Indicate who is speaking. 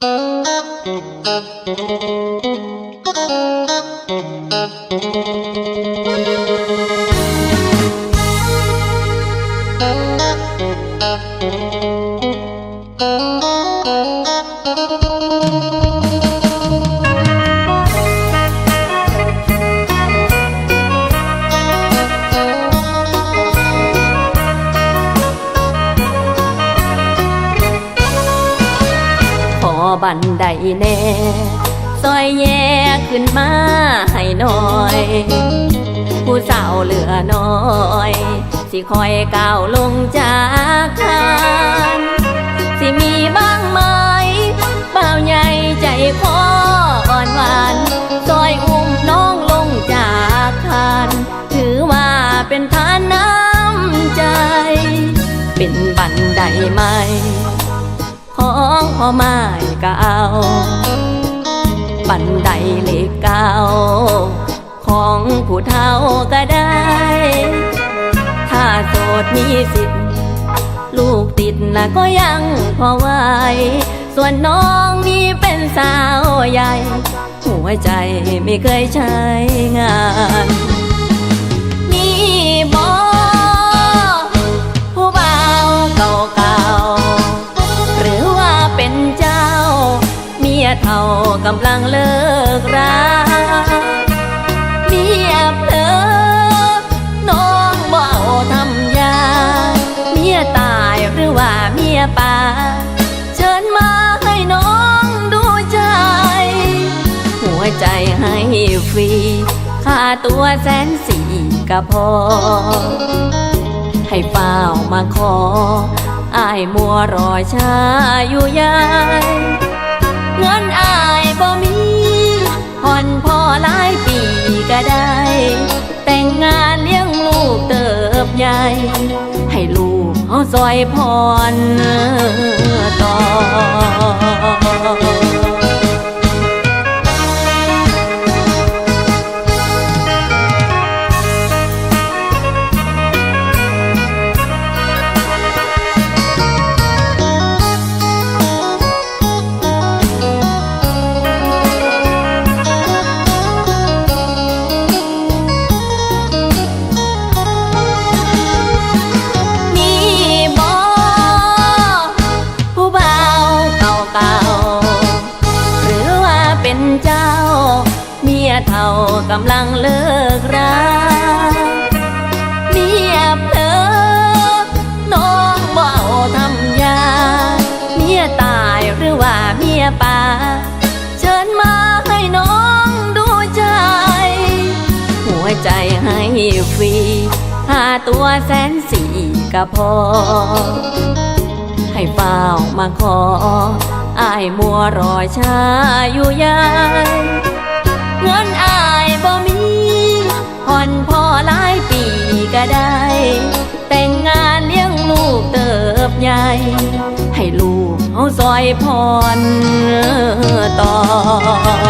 Speaker 1: ขอ บันไดแน่ซอยแย่ขึ้นมาให้หน่อย ผู้สาวเหลือน้อย สิคอยก้าวลงจากคานสิมีบ้างไหมเปล่าใหญ่ใจคออ่อนหวานซอยอุ้มน้องลงจากคานถือว่าเป็นทานน้ำใจ เป็นบันไดไหม่ ไม้เก่าบันไดเหล็กเก่าของผู้เฒ่าก็ได้ ถ้าโสดมีสิทธิ์ลูกติดนะก็ยังพอไหวส่วนน้องนี่เป็นสาวใหญ่ หัวใจไม่เคยใช้งาน เท่ากำลังเลิกราเมียเผลอน้องบ่เอาทำยา เมียตายหรือว่าเมียป่าเชิญมาให้น้องดูใจ หัวใจให้ฟรีค่าตัวแสนสี่ก็พอ ให้เฝ้ามาขออายมัวรอช้าอยู่ยาย เงินอายบ่มีผ่อนพอหลายปีก็ได้ แต่งงานเลี้ยงลูกเติบใหญ่ ให้ลูกเขาซอยผ่อนต่อ เมียเท่ากำลังเลิกราเมียเผลอน้องเอาทำยา เมียตายหรือว่าเมียป่าเชิญมาให้น้องดูใจ หัวใจให้ฟรีค่าตัวแสนสี่ก็พอ ให้เฝ้ามาขออายมัวรอช้าอยู่ยาย ซอยพรต่อ